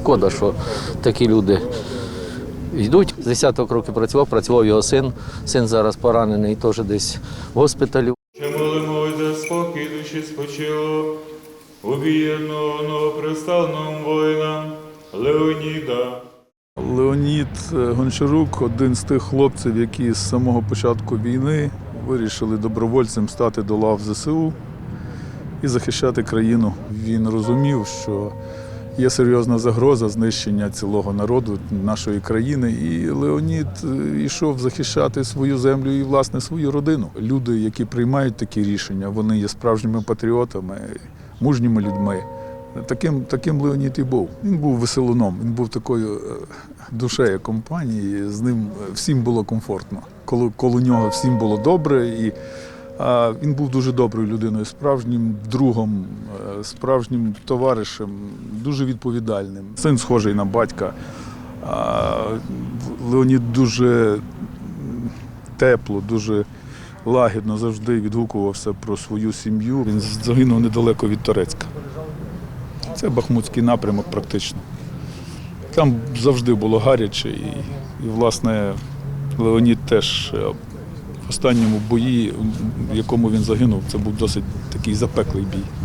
Шкода, що такі люди йдуть. З десяток років працював, працював його син. Син зараз поранений теж десь в госпіталі. Ще молимо за спокій душі спочило, воїнам Леоніда. Леонід е, Гончарук один з тих хлопців, які з самого початку війни вирішили добровольцем стати до лав ЗСУ і захищати країну. Він розумів, що є серйозна загроза знищення цілого народу нашої країни. І Леонід е, йшов захищати свою землю і власне свою родину. Люди, які приймають такі рішення, вони є справжніми патріотами, мужніми людьми. Таким, таким Леонід і був. Він був веселуном, він був такою е, душею компанії, з ним всім було комфортно. Коло, коло нього всім було добре. І а, він був дуже доброю людиною, справжнім другом, справжнім товаришем, дуже відповідальним. Син схожий на батька. Леонід дуже тепло, дуже лагідно завжди відгукувався про свою сім'ю. Він загинув недалеко від Торецька. Це Бахмутський напрямок практично. Там завжди було гаряче, і, і власне, Леонід теж е, в останньому бої, в якому він загинув, це був досить такий запеклий бій.